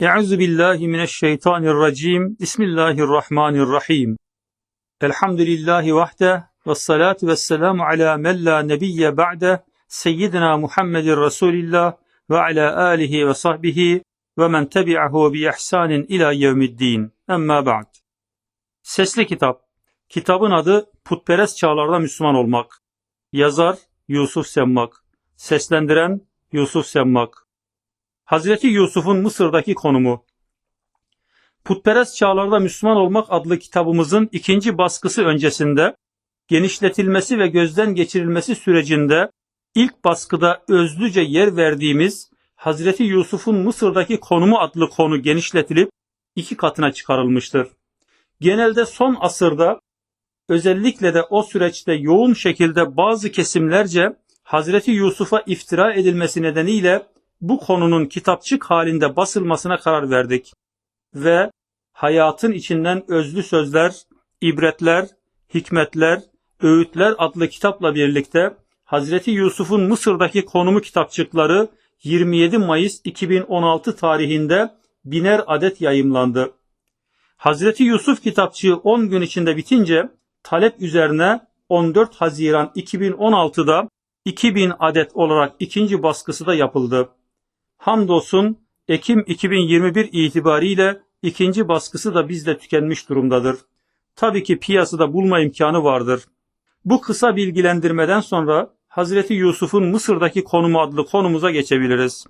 Euzu billahi mineşşeytanirracim. Bismillahirrahmanirrahim. Elhamdülillahi vahde ve salatu ve selamu ala men la nebiyye ba'de seyyidina Muhammedin Resulillah ve ala alihi ve sahbihi ve men tebi'ahu bi ihsanin ila yevmiddin. Emma ba'd. Sesli kitap. Kitabın adı Putperest Çağlarda Müslüman Olmak. Yazar Yusuf Semmak. Seslendiren Yusuf Semmak. Hazreti Yusuf'un Mısır'daki konumu. Putperest Çağlarda Müslüman Olmak adlı kitabımızın ikinci baskısı öncesinde genişletilmesi ve gözden geçirilmesi sürecinde ilk baskıda özlüce yer verdiğimiz Hazreti Yusuf'un Mısır'daki konumu adlı konu genişletilip iki katına çıkarılmıştır. Genelde son asırda özellikle de o süreçte yoğun şekilde bazı kesimlerce Hazreti Yusuf'a iftira edilmesi nedeniyle bu konunun kitapçık halinde basılmasına karar verdik ve hayatın içinden özlü sözler, ibretler, hikmetler, öğütler adlı kitapla birlikte Hazreti Yusuf'un Mısır'daki konumu kitapçıkları 27 Mayıs 2016 tarihinde biner adet yayımlandı. Hazreti Yusuf kitapçığı 10 gün içinde bitince talep üzerine 14 Haziran 2016'da 2000 adet olarak ikinci baskısı da yapıldı. Hamdolsun Ekim 2021 itibariyle ikinci baskısı da bizde tükenmiş durumdadır. Tabii ki piyasada bulma imkanı vardır. Bu kısa bilgilendirmeden sonra Hazreti Yusuf'un Mısır'daki konumu adlı konumuza geçebiliriz.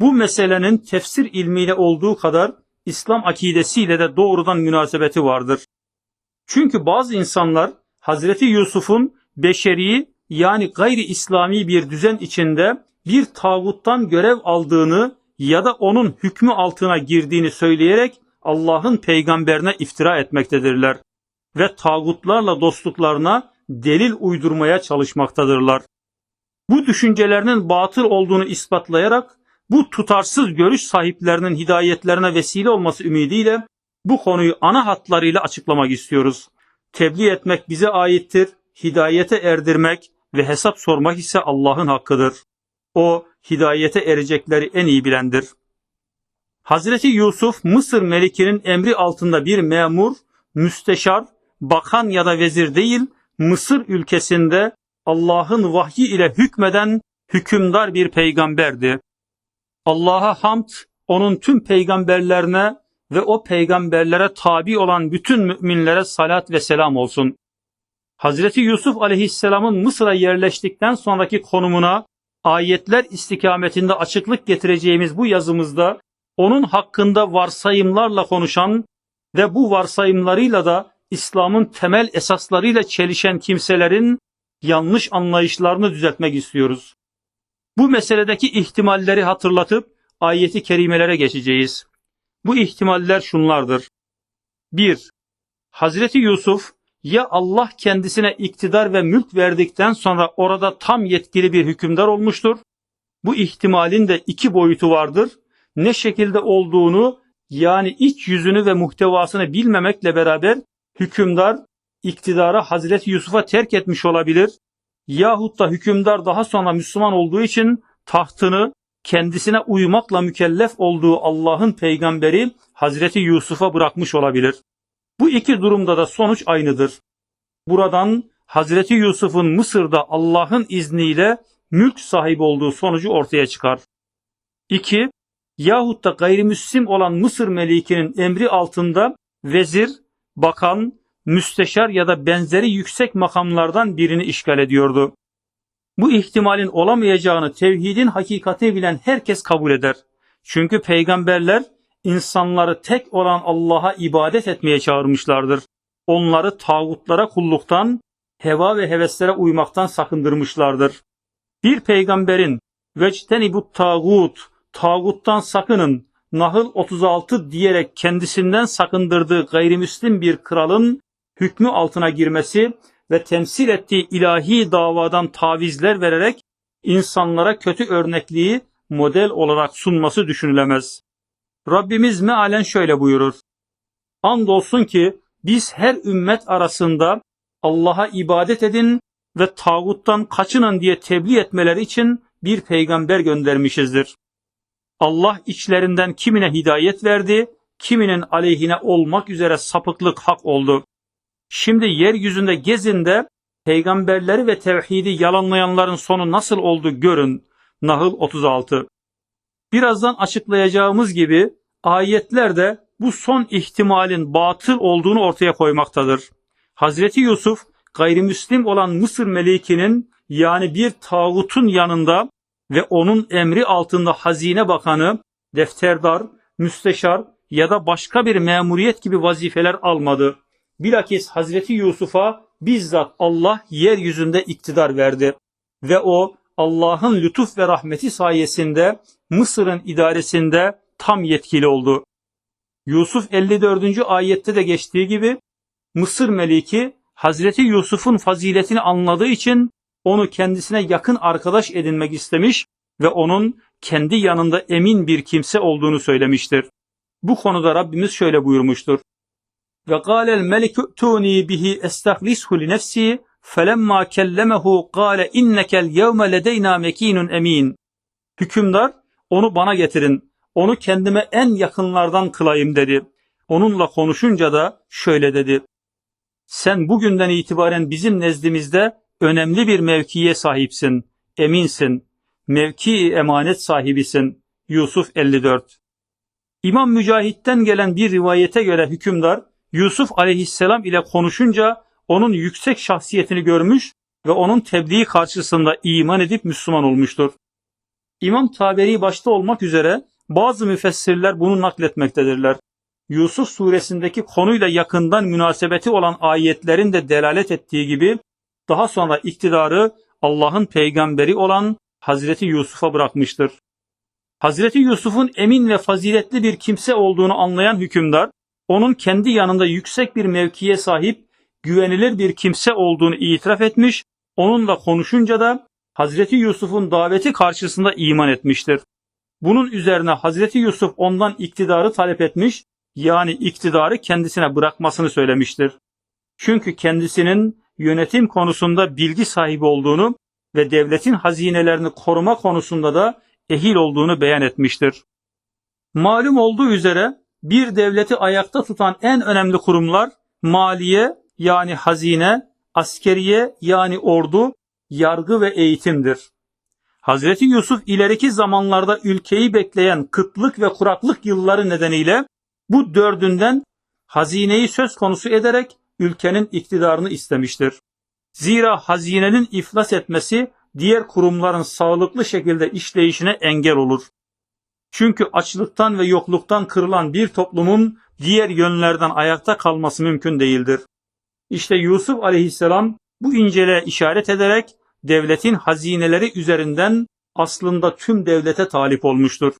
Bu meselenin tefsir ilmiyle olduğu kadar İslam akidesiyle de doğrudan münasebeti vardır. Çünkü bazı insanlar Hazreti Yusuf'un beşeri yani gayri İslami bir düzen içinde bir tağuttan görev aldığını ya da onun hükmü altına girdiğini söyleyerek Allah'ın peygamberine iftira etmektedirler ve tağutlarla dostluklarına delil uydurmaya çalışmaktadırlar. Bu düşüncelerinin batıl olduğunu ispatlayarak bu tutarsız görüş sahiplerinin hidayetlerine vesile olması ümidiyle bu konuyu ana hatlarıyla açıklamak istiyoruz. Tebliğ etmek bize aittir, hidayete erdirmek ve hesap sormak ise Allah'ın hakkıdır. O hidayete erecekleri en iyi bilendir. Hazreti Yusuf Mısır melikinin emri altında bir memur, müsteşar, bakan ya da vezir değil, Mısır ülkesinde Allah'ın vahyi ile hükmeden hükümdar bir peygamberdi. Allah'a hamd, onun tüm peygamberlerine ve o peygamberlere tabi olan bütün müminlere salat ve selam olsun. Hazreti Yusuf aleyhisselamın Mısır'a yerleştikten sonraki konumuna ayetler istikametinde açıklık getireceğimiz bu yazımızda onun hakkında varsayımlarla konuşan ve bu varsayımlarıyla da İslam'ın temel esaslarıyla çelişen kimselerin yanlış anlayışlarını düzeltmek istiyoruz. Bu meseledeki ihtimalleri hatırlatıp ayeti kerimelere geçeceğiz. Bu ihtimaller şunlardır. 1. Hazreti Yusuf ya Allah kendisine iktidar ve mülk verdikten sonra orada tam yetkili bir hükümdar olmuştur. Bu ihtimalin de iki boyutu vardır. Ne şekilde olduğunu yani iç yüzünü ve muhtevasını bilmemekle beraber hükümdar iktidarı Hazreti Yusuf'a terk etmiş olabilir. Yahut da hükümdar daha sonra Müslüman olduğu için tahtını kendisine uymakla mükellef olduğu Allah'ın peygamberi Hazreti Yusuf'a bırakmış olabilir. Bu iki durumda da sonuç aynıdır. Buradan Hazreti Yusuf'un Mısır'da Allah'ın izniyle mülk sahibi olduğu sonucu ortaya çıkar. 2. Yahut da gayrimüslim olan Mısır melikinin emri altında vezir, bakan, müsteşar ya da benzeri yüksek makamlardan birini işgal ediyordu. Bu ihtimalin olamayacağını tevhidin hakikati bilen herkes kabul eder. Çünkü peygamberler insanları tek olan Allah'a ibadet etmeye çağırmışlardır. Onları tağutlara kulluktan, heva ve heveslere uymaktan sakındırmışlardır. Bir peygamberin vecteni bu tağut, tağuttan sakının, Nahl 36 diyerek kendisinden sakındırdığı gayrimüslim bir kralın hükmü altına girmesi ve temsil ettiği ilahi davadan tavizler vererek insanlara kötü örnekliği model olarak sunması düşünülemez. Rabbimiz mealen şöyle buyurur. Andolsun ki biz her ümmet arasında Allah'a ibadet edin ve tağuttan kaçının diye tebliğ etmeleri için bir peygamber göndermişizdir. Allah içlerinden kimine hidayet verdi, kiminin aleyhine olmak üzere sapıklık hak oldu. Şimdi yeryüzünde gezin de peygamberleri ve tevhidi yalanlayanların sonu nasıl oldu görün. Nahl 36 Birazdan açıklayacağımız gibi ayetler de bu son ihtimalin batıl olduğunu ortaya koymaktadır. Hazreti Yusuf gayrimüslim olan Mısır melikinin yani bir tağutun yanında ve onun emri altında hazine bakanı, defterdar, müsteşar ya da başka bir memuriyet gibi vazifeler almadı. Bilakis Hazreti Yusuf'a bizzat Allah yeryüzünde iktidar verdi ve o Allah'ın lütuf ve rahmeti sayesinde Mısır'ın idaresinde tam yetkili oldu. Yusuf 54. ayette de geçtiği gibi Mısır meliki Hazreti Yusuf'un faziletini anladığı için onu kendisine yakın arkadaş edinmek istemiş ve onun kendi yanında emin bir kimse olduğunu söylemiştir. Bu konuda Rabbimiz şöyle buyurmuştur. Ve kâlel meliku tuni bihi estahlishu li felemma kellemehu kâle innekel yevme ledeyna mekinun emin. Hükümdar onu bana getirin. Onu kendime en yakınlardan kılayım dedi. Onunla konuşunca da şöyle dedi. Sen bugünden itibaren bizim nezdimizde önemli bir mevkiye sahipsin, eminsin, mevki emanet sahibisin. Yusuf 54 İmam Mücahit'ten gelen bir rivayete göre hükümdar Yusuf aleyhisselam ile konuşunca onun yüksek şahsiyetini görmüş ve onun tebliği karşısında iman edip Müslüman olmuştur. İmam Taberi başta olmak üzere bazı müfessirler bunu nakletmektedirler. Yusuf suresindeki konuyla yakından münasebeti olan ayetlerin de delalet ettiği gibi daha sonra iktidarı Allah'ın peygamberi olan Hazreti Yusuf'a bırakmıştır. Hazreti Yusuf'un emin ve faziletli bir kimse olduğunu anlayan hükümdar, onun kendi yanında yüksek bir mevkiye sahip, güvenilir bir kimse olduğunu itiraf etmiş, onunla konuşunca da Hazreti Yusuf'un daveti karşısında iman etmiştir. Bunun üzerine Hazreti Yusuf ondan iktidarı talep etmiş, yani iktidarı kendisine bırakmasını söylemiştir. Çünkü kendisinin yönetim konusunda bilgi sahibi olduğunu ve devletin hazinelerini koruma konusunda da ehil olduğunu beyan etmiştir. Malum olduğu üzere bir devleti ayakta tutan en önemli kurumlar maliye yani hazine, askeriye yani ordu, yargı ve eğitimdir. Hazreti Yusuf ileriki zamanlarda ülkeyi bekleyen kıtlık ve kuraklık yılları nedeniyle bu dördünden hazineyi söz konusu ederek ülkenin iktidarını istemiştir. Zira hazinenin iflas etmesi diğer kurumların sağlıklı şekilde işleyişine engel olur. Çünkü açlıktan ve yokluktan kırılan bir toplumun diğer yönlerden ayakta kalması mümkün değildir. İşte Yusuf aleyhisselam bu incele işaret ederek devletin hazineleri üzerinden aslında tüm devlete talip olmuştur.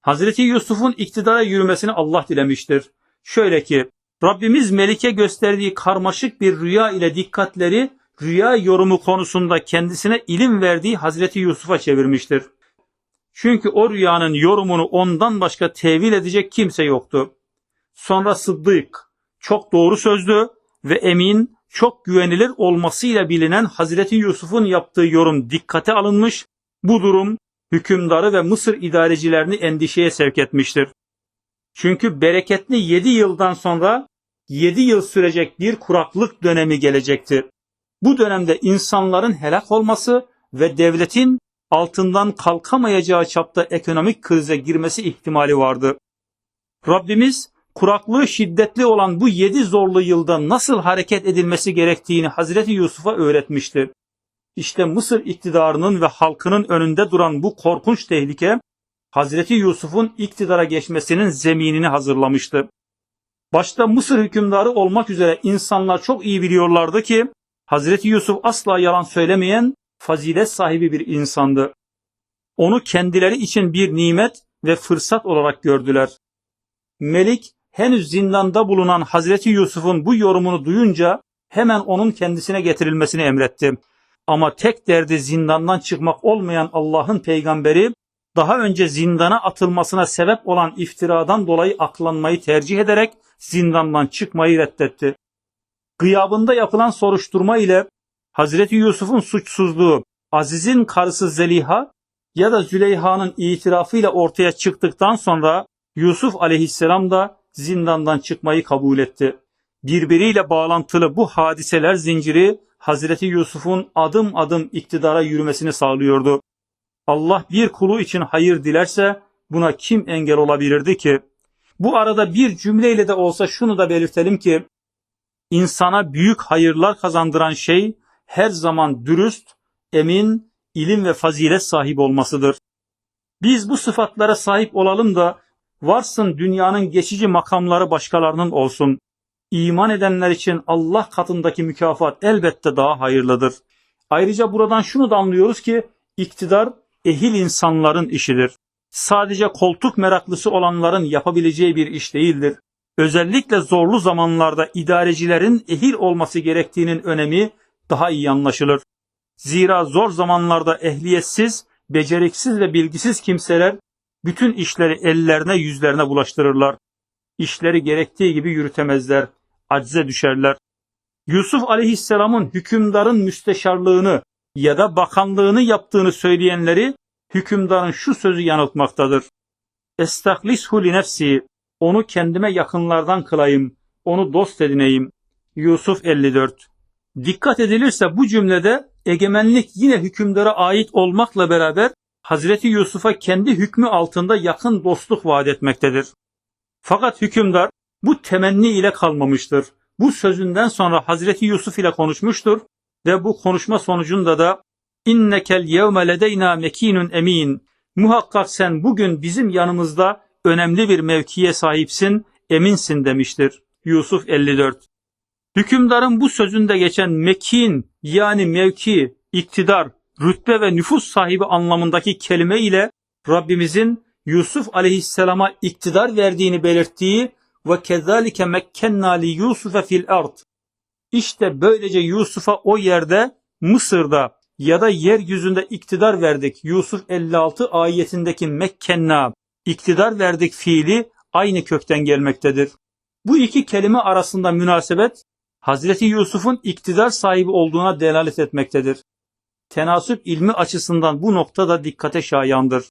Hazreti Yusuf'un iktidara yürümesini Allah dilemiştir. Şöyle ki Rabbimiz Melik'e gösterdiği karmaşık bir rüya ile dikkatleri rüya yorumu konusunda kendisine ilim verdiği Hazreti Yusuf'a çevirmiştir. Çünkü o rüyanın yorumunu ondan başka tevil edecek kimse yoktu. Sonra Sıddık, çok doğru sözlü ve emin, çok güvenilir olmasıyla bilinen Hazreti Yusuf'un yaptığı yorum dikkate alınmış, bu durum hükümdarı ve Mısır idarecilerini endişeye sevk etmiştir. Çünkü bereketli 7 yıldan sonra 7 yıl sürecek bir kuraklık dönemi gelecektir. Bu dönemde insanların helak olması ve devletin altından kalkamayacağı çapta ekonomik krize girmesi ihtimali vardı. Rabbimiz kuraklığı şiddetli olan bu yedi zorlu yılda nasıl hareket edilmesi gerektiğini Hazreti Yusuf'a öğretmişti. İşte Mısır iktidarının ve halkının önünde duran bu korkunç tehlike Hazreti Yusuf'un iktidara geçmesinin zeminini hazırlamıştı. Başta Mısır hükümdarı olmak üzere insanlar çok iyi biliyorlardı ki Hazreti Yusuf asla yalan söylemeyen fazilet sahibi bir insandı. Onu kendileri için bir nimet ve fırsat olarak gördüler. Melik henüz zindanda bulunan Hazreti Yusuf'un bu yorumunu duyunca hemen onun kendisine getirilmesini emretti. Ama tek derdi zindandan çıkmak olmayan Allah'ın peygamberi daha önce zindana atılmasına sebep olan iftiradan dolayı aklanmayı tercih ederek zindandan çıkmayı reddetti. Gıyabında yapılan soruşturma ile Hazreti Yusuf'un suçsuzluğu, Aziz'in karısı Zeliha ya da Züleyha'nın itirafıyla ortaya çıktıktan sonra Yusuf aleyhisselam da zindandan çıkmayı kabul etti. Birbiriyle bağlantılı bu hadiseler zinciri Hazreti Yusuf'un adım adım iktidara yürümesini sağlıyordu. Allah bir kulu için hayır dilerse buna kim engel olabilirdi ki? Bu arada bir cümleyle de olsa şunu da belirtelim ki insana büyük hayırlar kazandıran şey her zaman dürüst, emin, ilim ve fazilet sahibi olmasıdır. Biz bu sıfatlara sahip olalım da varsın dünyanın geçici makamları başkalarının olsun. İman edenler için Allah katındaki mükafat elbette daha hayırlıdır. Ayrıca buradan şunu da anlıyoruz ki iktidar ehil insanların işidir. Sadece koltuk meraklısı olanların yapabileceği bir iş değildir. Özellikle zorlu zamanlarda idarecilerin ehil olması gerektiğinin önemi daha iyi anlaşılır. Zira zor zamanlarda ehliyetsiz, beceriksiz ve bilgisiz kimseler bütün işleri ellerine yüzlerine bulaştırırlar. İşleri gerektiği gibi yürütemezler, acize düşerler. Yusuf aleyhisselamın hükümdarın müsteşarlığını ya da bakanlığını yaptığını söyleyenleri hükümdarın şu sözü yanıltmaktadır. Estahlishu li nefsi, onu kendime yakınlardan kılayım, onu dost edineyim. Yusuf 54 Dikkat edilirse bu cümlede egemenlik yine hükümdara ait olmakla beraber Hazreti Yusuf'a kendi hükmü altında yakın dostluk vaat etmektedir. Fakat hükümdar bu temenni ile kalmamıştır. Bu sözünden sonra Hazreti Yusuf ile konuşmuştur ve bu konuşma sonucunda da innekel yevme ledeyna mekinun emin. Muhakkak sen bugün bizim yanımızda önemli bir mevkiye sahipsin, eminsin demiştir. Yusuf 54 Hükümdarın bu sözünde geçen mekin yani mevki, iktidar, rütbe ve nüfus sahibi anlamındaki kelime ile Rabbimizin Yusuf aleyhisselama iktidar verdiğini belirttiği ve kezalike mekkenna li Yusuf'e fil ard. İşte böylece Yusuf'a o yerde Mısır'da ya da yeryüzünde iktidar verdik. Yusuf 56 ayetindeki mekkenna iktidar verdik fiili aynı kökten gelmektedir. Bu iki kelime arasında münasebet Hazreti Yusuf'un iktidar sahibi olduğuna delalet etmektedir. Tenasüp ilmi açısından bu nokta da dikkate şayandır.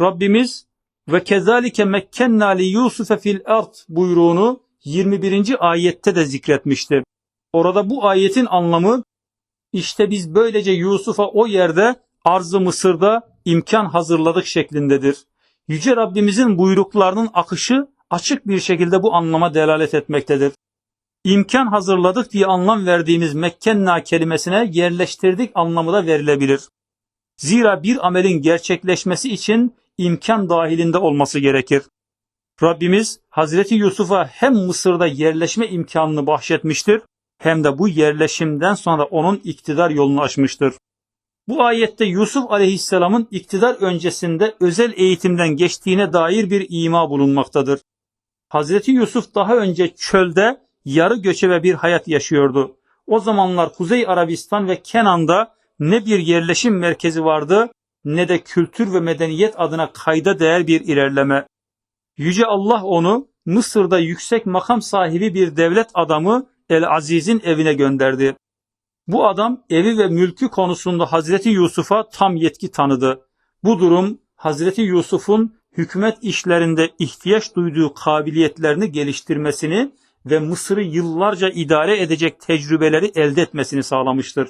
Rabbimiz ve kezalike mekkenna li Yusuf'e fil ard buyruğunu 21. ayette de zikretmişti. Orada bu ayetin anlamı işte biz böylece Yusuf'a o yerde arzı Mısır'da imkan hazırladık şeklindedir. Yüce Rabbimizin buyruklarının akışı açık bir şekilde bu anlama delalet etmektedir. İmkan hazırladık diye anlam verdiğimiz Mekkenna kelimesine yerleştirdik anlamı da verilebilir. Zira bir amelin gerçekleşmesi için imkan dahilinde olması gerekir. Rabbimiz Hazreti Yusuf'a hem Mısır'da yerleşme imkanını bahşetmiştir hem de bu yerleşimden sonra onun iktidar yolunu açmıştır. Bu ayette Yusuf aleyhisselamın iktidar öncesinde özel eğitimden geçtiğine dair bir ima bulunmaktadır. Hazreti Yusuf daha önce çölde yarı göçebe bir hayat yaşıyordu. O zamanlar Kuzey Arabistan ve Kenan'da ne bir yerleşim merkezi vardı ne de kültür ve medeniyet adına kayda değer bir ilerleme. Yüce Allah onu Mısır'da yüksek makam sahibi bir devlet adamı El Aziz'in evine gönderdi. Bu adam evi ve mülkü konusunda Hazreti Yusuf'a tam yetki tanıdı. Bu durum Hazreti Yusuf'un hükümet işlerinde ihtiyaç duyduğu kabiliyetlerini geliştirmesini ve Mısır'ı yıllarca idare edecek tecrübeleri elde etmesini sağlamıştır.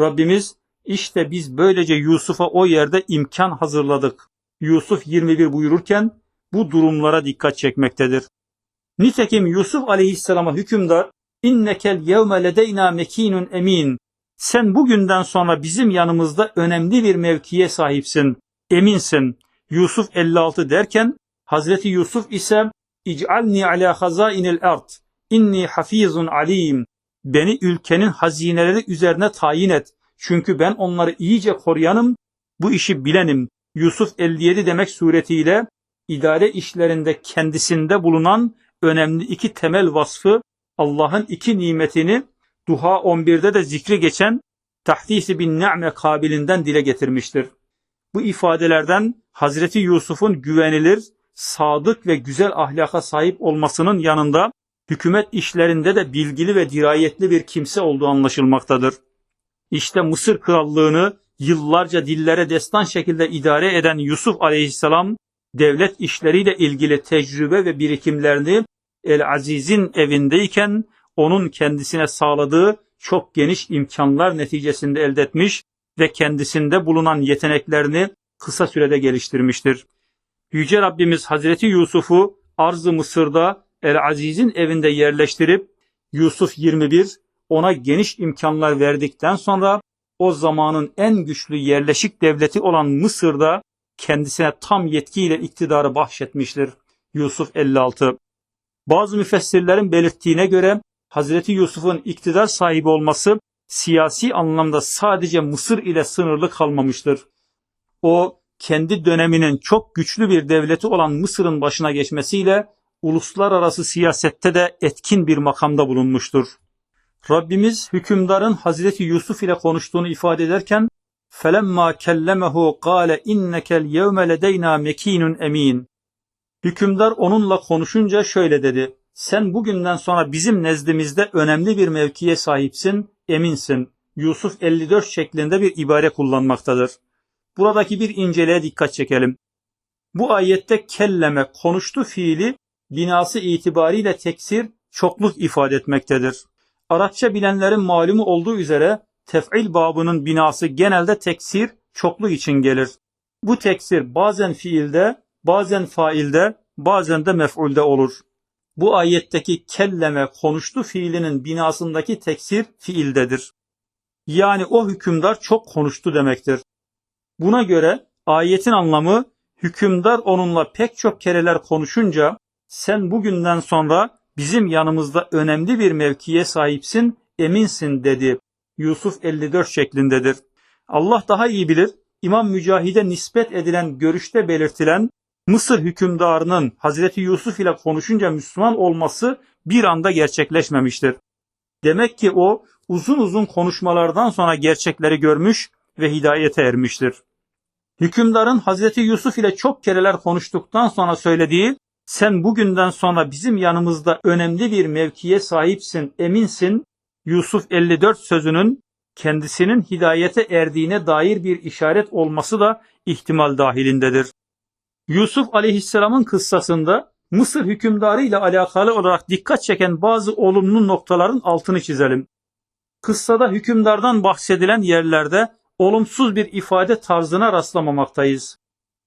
Rabbimiz işte biz böylece Yusuf'a o yerde imkan hazırladık. Yusuf 21 buyururken bu durumlara dikkat çekmektedir. Nitekim Yusuf aleyhisselama hükümdar innekel yevme ledeyna mekinun emin. Sen bugünden sonra bizim yanımızda önemli bir mevkiye sahipsin, eminsin. Yusuf 56 derken Hazreti Yusuf ise İc'alni ala hazainil ard. İnni hafizun alim. Beni ülkenin hazineleri üzerine tayin et. Çünkü ben onları iyice koruyanım, bu işi bilenim. Yusuf 57 demek suretiyle idare işlerinde kendisinde bulunan önemli iki temel vasfı Allah'ın iki nimetini Duha 11'de de zikri geçen tahdisi bin ni'me kabilinden dile getirmiştir. Bu ifadelerden Hazreti Yusuf'un güvenilir, sadık ve güzel ahlaka sahip olmasının yanında hükümet işlerinde de bilgili ve dirayetli bir kimse olduğu anlaşılmaktadır. İşte Mısır krallığını yıllarca dillere destan şekilde idare eden Yusuf aleyhisselam devlet işleriyle ilgili tecrübe ve birikimlerini El Aziz'in evindeyken onun kendisine sağladığı çok geniş imkanlar neticesinde elde etmiş ve kendisinde bulunan yeteneklerini kısa sürede geliştirmiştir. Yüce Rabbimiz Hazreti Yusuf'u Arz-ı Mısır'da El Aziz'in evinde yerleştirip Yusuf 21 ona geniş imkanlar verdikten sonra o zamanın en güçlü yerleşik devleti olan Mısır'da kendisine tam yetkiyle iktidarı bahşetmiştir. Yusuf 56 Bazı müfessirlerin belirttiğine göre Hazreti Yusuf'un iktidar sahibi olması siyasi anlamda sadece Mısır ile sınırlı kalmamıştır. O kendi döneminin çok güçlü bir devleti olan Mısır'ın başına geçmesiyle uluslararası siyasette de etkin bir makamda bulunmuştur. Rabbimiz hükümdarın Hazreti Yusuf ile konuştuğunu ifade ederken فَلَمَّا كَلَّمَهُ قَالَ اِنَّكَ الْيَوْمَ لَدَيْنَا مَك۪ينٌ emin. Hükümdar onunla konuşunca şöyle dedi. Sen bugünden sonra bizim nezdimizde önemli bir mevkiye sahipsin, eminsin. Yusuf 54 şeklinde bir ibare kullanmaktadır. Buradaki bir inceliğe dikkat çekelim. Bu ayette kelleme konuştu fiili binası itibariyle teksir çokluk ifade etmektedir. Arapça bilenlerin malumu olduğu üzere tef'il babının binası genelde teksir çoklu için gelir. Bu teksir bazen fiilde, bazen failde, bazen de mef'ulde olur. Bu ayetteki kelleme konuştu fiilinin binasındaki teksir fiildedir. Yani o hükümdar çok konuştu demektir. Buna göre ayetin anlamı hükümdar onunla pek çok kereler konuşunca sen bugünden sonra bizim yanımızda önemli bir mevkiye sahipsin, eminsin dedi. Yusuf 54 şeklindedir. Allah daha iyi bilir. İmam Mücahid'e nispet edilen görüşte belirtilen Mısır hükümdarının Hazreti Yusuf ile konuşunca Müslüman olması bir anda gerçekleşmemiştir. Demek ki o uzun uzun konuşmalardan sonra gerçekleri görmüş ve hidayete ermiştir. Hükümdarın Hazreti Yusuf ile çok kereler konuştuktan sonra söylediği sen bugünden sonra bizim yanımızda önemli bir mevkiye sahipsin, eminsin. Yusuf 54 sözünün kendisinin hidayete erdiğine dair bir işaret olması da ihtimal dahilindedir. Yusuf aleyhisselamın kıssasında Mısır hükümdarı ile alakalı olarak dikkat çeken bazı olumlu noktaların altını çizelim. Kıssada hükümdardan bahsedilen yerlerde olumsuz bir ifade tarzına rastlamamaktayız.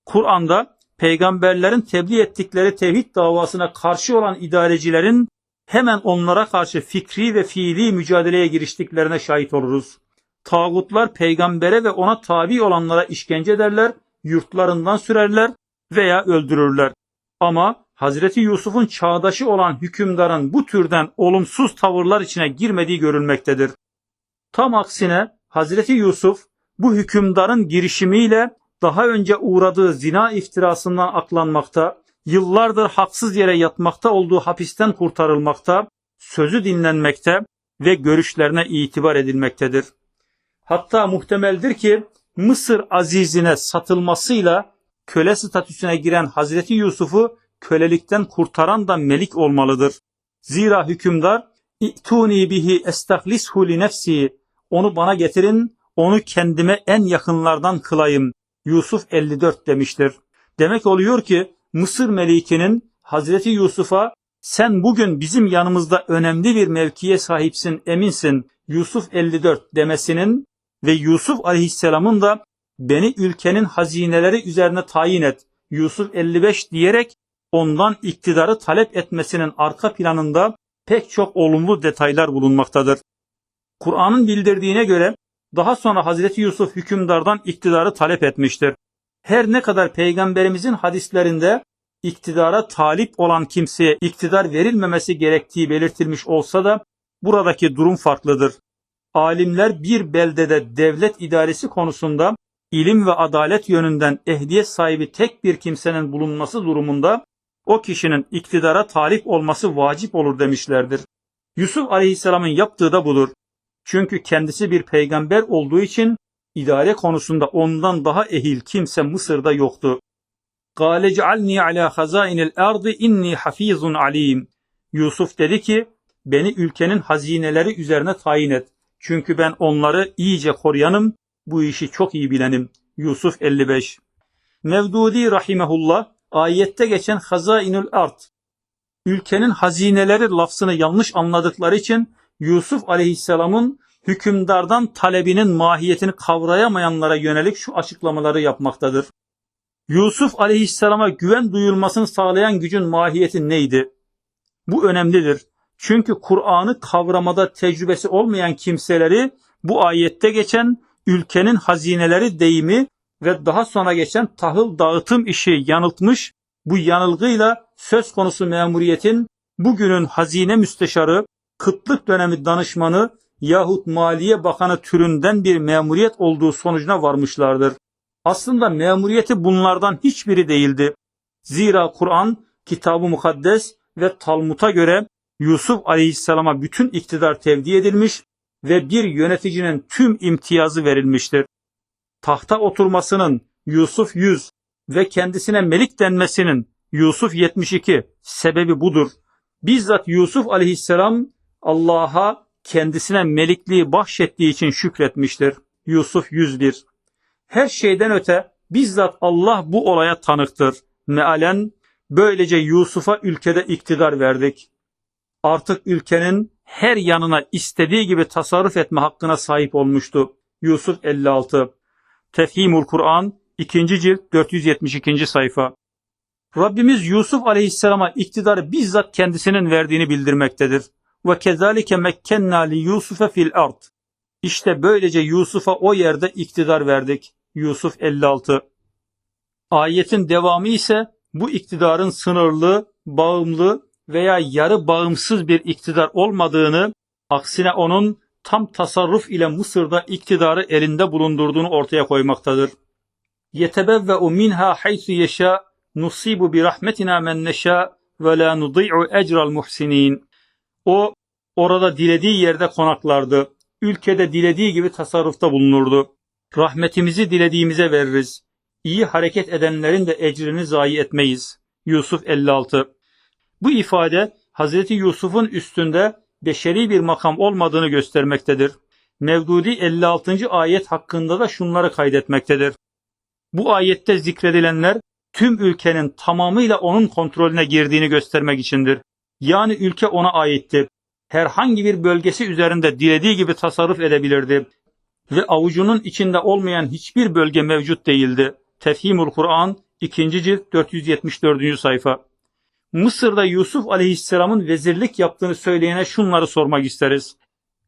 Kur'an'da peygamberlerin tebliğ ettikleri tevhid davasına karşı olan idarecilerin hemen onlara karşı fikri ve fiili mücadeleye giriştiklerine şahit oluruz. Tağutlar peygambere ve ona tabi olanlara işkence ederler, yurtlarından sürerler veya öldürürler. Ama Hazreti Yusuf'un çağdaşı olan hükümdarın bu türden olumsuz tavırlar içine girmediği görülmektedir. Tam aksine Hazreti Yusuf bu hükümdarın girişimiyle daha önce uğradığı zina iftirasından aklanmakta, yıllardır haksız yere yatmakta olduğu hapisten kurtarılmakta, sözü dinlenmekte ve görüşlerine itibar edilmektedir. Hatta muhtemeldir ki Mısır azizine satılmasıyla köle statüsüne giren Hazreti Yusuf'u kölelikten kurtaran da melik olmalıdır. Zira hükümdar İ'tuni bihi estahlishu li nefsi onu bana getirin onu kendime en yakınlardan kılayım. Yusuf 54 demiştir. Demek oluyor ki Mısır melikinin Hazreti Yusuf'a sen bugün bizim yanımızda önemli bir mevkiye sahipsin eminsin Yusuf 54 demesinin ve Yusuf aleyhisselamın da beni ülkenin hazineleri üzerine tayin et Yusuf 55 diyerek ondan iktidarı talep etmesinin arka planında pek çok olumlu detaylar bulunmaktadır. Kur'an'ın bildirdiğine göre daha sonra Hazreti Yusuf hükümdardan iktidarı talep etmiştir. Her ne kadar peygamberimizin hadislerinde iktidara talip olan kimseye iktidar verilmemesi gerektiği belirtilmiş olsa da buradaki durum farklıdır. Alimler bir beldede devlet idaresi konusunda ilim ve adalet yönünden ehliyet sahibi tek bir kimsenin bulunması durumunda o kişinin iktidara talip olması vacip olur demişlerdir. Yusuf Aleyhisselam'ın yaptığı da budur. Çünkü kendisi bir peygamber olduğu için idare konusunda ondan daha ehil kimse Mısır'da yoktu. قَالَ جَعَلْنِي عَلَى خَزَائِنِ الْاَرْضِ اِنِّي حَف۪يظٌ alim. Yusuf dedi ki, beni ülkenin hazineleri üzerine tayin et. Çünkü ben onları iyice koruyanım, bu işi çok iyi bilenim. Yusuf 55 Mevdudi rahimehullah ayette geçen hazainül art ülkenin hazineleri lafzını yanlış anladıkları için Yusuf aleyhisselamın hükümdardan talebinin mahiyetini kavrayamayanlara yönelik şu açıklamaları yapmaktadır. Yusuf aleyhisselama güven duyulmasını sağlayan gücün mahiyeti neydi? Bu önemlidir. Çünkü Kur'an'ı kavramada tecrübesi olmayan kimseleri bu ayette geçen ülkenin hazineleri deyimi ve daha sonra geçen tahıl dağıtım işi yanıltmış, bu yanılgıyla söz konusu memuriyetin bugünün hazine müsteşarı, kıtlık dönemi danışmanı yahut Maliye Bakanı türünden bir memuriyet olduğu sonucuna varmışlardır. Aslında memuriyeti bunlardan hiçbiri değildi. Zira Kur'an, kitabı mukaddes ve Talmud'a göre Yusuf aleyhisselama bütün iktidar tevdi edilmiş ve bir yöneticinin tüm imtiyazı verilmiştir. Tahta oturmasının Yusuf 100 ve kendisine melik denmesinin Yusuf 72 sebebi budur. Bizzat Yusuf aleyhisselam Allah'a kendisine melikliği bahşettiği için şükretmiştir. Yusuf 101 Her şeyden öte bizzat Allah bu olaya tanıktır. Mealen böylece Yusuf'a ülkede iktidar verdik. Artık ülkenin her yanına istediği gibi tasarruf etme hakkına sahip olmuştu. Yusuf 56 Tefhimul Kur'an 2. cilt 472. sayfa Rabbimiz Yusuf aleyhisselama iktidarı bizzat kendisinin verdiğini bildirmektedir. Ve kezalike mekkenna li Yusuf'e fil ard. İşte böylece Yusuf'a o yerde iktidar verdik. Yusuf 56. Ayetin devamı ise bu iktidarın sınırlı, bağımlı veya yarı bağımsız bir iktidar olmadığını, aksine onun tam tasarruf ile Mısır'da iktidarı elinde bulundurduğunu ortaya koymaktadır. Yetebevve'u minha haythu yeşâ nusibu bi rahmetina men neşâ ve la nudi'u ecral muhsinin. O orada dilediği yerde konaklardı. Ülkede dilediği gibi tasarrufta bulunurdu. Rahmetimizi dilediğimize veririz. İyi hareket edenlerin de ecrini zayi etmeyiz. Yusuf 56 Bu ifade Hazreti Yusuf'un üstünde beşeri bir makam olmadığını göstermektedir. Mevdudi 56. ayet hakkında da şunları kaydetmektedir. Bu ayette zikredilenler tüm ülkenin tamamıyla onun kontrolüne girdiğini göstermek içindir. Yani ülke ona aitti. Herhangi bir bölgesi üzerinde dilediği gibi tasarruf edebilirdi. Ve avucunun içinde olmayan hiçbir bölge mevcut değildi. Tefhimul Kur'an 2. cilt 474. sayfa. Mısır'da Yusuf aleyhisselamın vezirlik yaptığını söyleyene şunları sormak isteriz.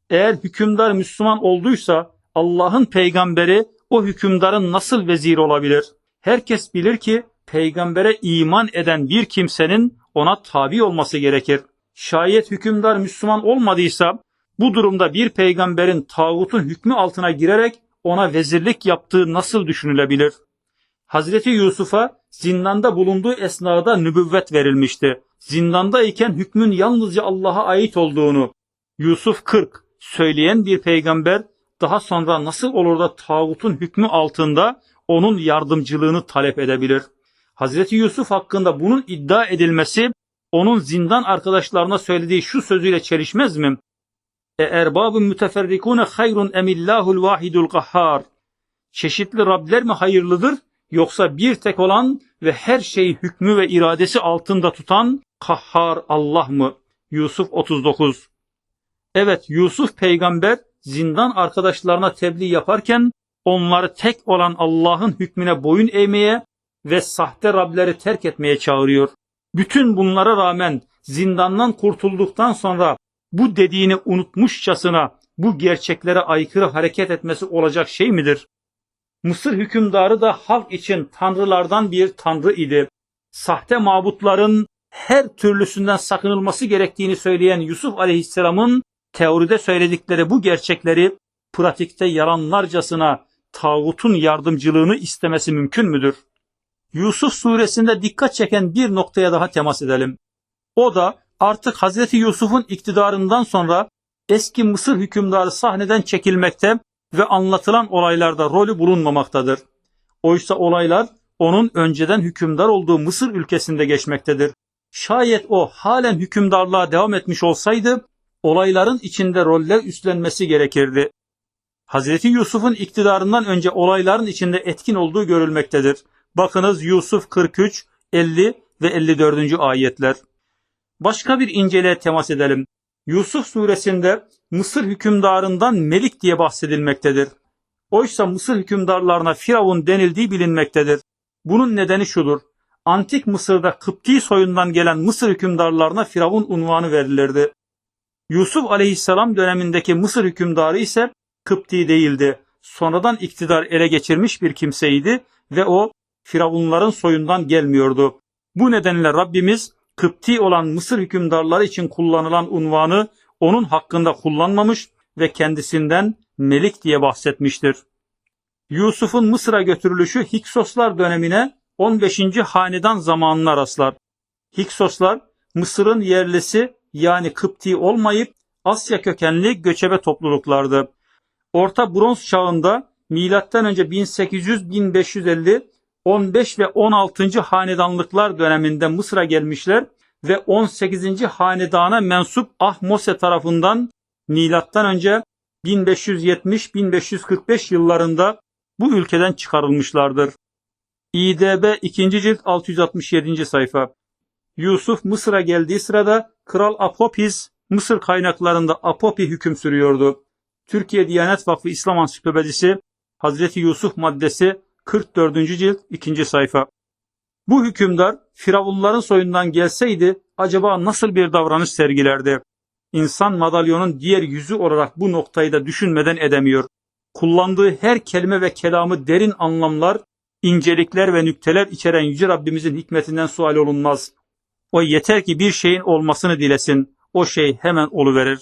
Eğer hükümdar Müslüman olduysa Allah'ın peygamberi o hükümdarın nasıl vezir olabilir? Herkes bilir ki peygambere iman eden bir kimsenin ona tabi olması gerekir. Şayet hükümdar Müslüman olmadıysa bu durumda bir peygamberin tağutun hükmü altına girerek ona vezirlik yaptığı nasıl düşünülebilir? Hazreti Yusuf'a zindanda bulunduğu esnada nübüvvet verilmişti. Zindandayken hükmün yalnızca Allah'a ait olduğunu Yusuf 40 söyleyen bir peygamber daha sonra nasıl olur da tağutun hükmü altında onun yardımcılığını talep edebilir? Hazreti Yusuf hakkında bunun iddia edilmesi onun zindan arkadaşlarına söylediği şu sözüyle çelişmez mi? E erbabun müteferrikune hayrun emillahul vahidul kahhar. Çeşitli Rabler mi hayırlıdır yoksa bir tek olan ve her şeyi hükmü ve iradesi altında tutan kahhar Allah mı? Yusuf 39 Evet Yusuf peygamber zindan arkadaşlarına tebliğ yaparken onları tek olan Allah'ın hükmüne boyun eğmeye ve sahte Rableri terk etmeye çağırıyor. Bütün bunlara rağmen zindandan kurtulduktan sonra bu dediğini unutmuşçasına bu gerçeklere aykırı hareket etmesi olacak şey midir? Mısır hükümdarı da halk için tanrılardan bir tanrı idi. Sahte mabutların her türlüsünden sakınılması gerektiğini söyleyen Yusuf Aleyhisselam'ın teoride söyledikleri bu gerçekleri pratikte yalanlarcasına tağutun yardımcılığını istemesi mümkün müdür? Yusuf suresinde dikkat çeken bir noktaya daha temas edelim. O da artık Hazreti Yusuf'un iktidarından sonra eski Mısır hükümdarı sahneden çekilmekte ve anlatılan olaylarda rolü bulunmamaktadır. Oysa olaylar onun önceden hükümdar olduğu Mısır ülkesinde geçmektedir. Şayet o halen hükümdarlığa devam etmiş olsaydı olayların içinde roller üstlenmesi gerekirdi. Hazreti Yusuf'un iktidarından önce olayların içinde etkin olduğu görülmektedir. Bakınız Yusuf 43, 50 ve 54. ayetler. Başka bir inceliğe temas edelim. Yusuf suresinde Mısır hükümdarından Melik diye bahsedilmektedir. Oysa Mısır hükümdarlarına Firavun denildiği bilinmektedir. Bunun nedeni şudur. Antik Mısır'da Kıpti soyundan gelen Mısır hükümdarlarına Firavun unvanı verilirdi. Yusuf aleyhisselam dönemindeki Mısır hükümdarı ise Kıpti değildi. Sonradan iktidar ele geçirmiş bir kimseydi ve o Firavunların soyundan gelmiyordu. Bu nedenle Rabbimiz Kıpti olan Mısır hükümdarları için kullanılan unvanı onun hakkında kullanmamış ve kendisinden Melik diye bahsetmiştir. Yusuf'un Mısır'a götürülüşü Hiksoslar dönemine 15. hanedan zamanına rastlar. Hiksoslar Mısır'ın yerlisi yani Kıpti olmayıp Asya kökenli göçebe topluluklardı. Orta Bronz çağında önce 1800-1550 15 ve 16. hanedanlıklar döneminde Mısır'a gelmişler ve 18. hanedana mensup Ahmose tarafından milattan önce 1570-1545 yıllarında bu ülkeden çıkarılmışlardır. İDB 2. cilt 667. sayfa. Yusuf Mısır'a geldiği sırada Kral Apopis Mısır kaynaklarında Apopi hüküm sürüyordu. Türkiye Diyanet Vakfı İslam Ansiklopedisi Hazreti Yusuf maddesi 44. cilt 2. sayfa. Bu hükümdar Firavunların soyundan gelseydi acaba nasıl bir davranış sergilerdi? İnsan madalyonun diğer yüzü olarak bu noktayı da düşünmeden edemiyor. Kullandığı her kelime ve kelamı derin anlamlar, incelikler ve nükteler içeren Yüce Rabbimizin hikmetinden sual olunmaz. O yeter ki bir şeyin olmasını dilesin. O şey hemen oluverir.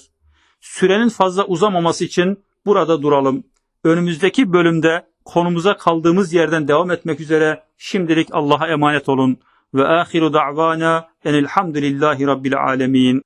Sürenin fazla uzamaması için burada duralım. Önümüzdeki bölümde konumuza kaldığımız yerden devam etmek üzere şimdilik Allah'a emanet olun. Ve ahiru da'vana enilhamdülillahi rabbil alemin.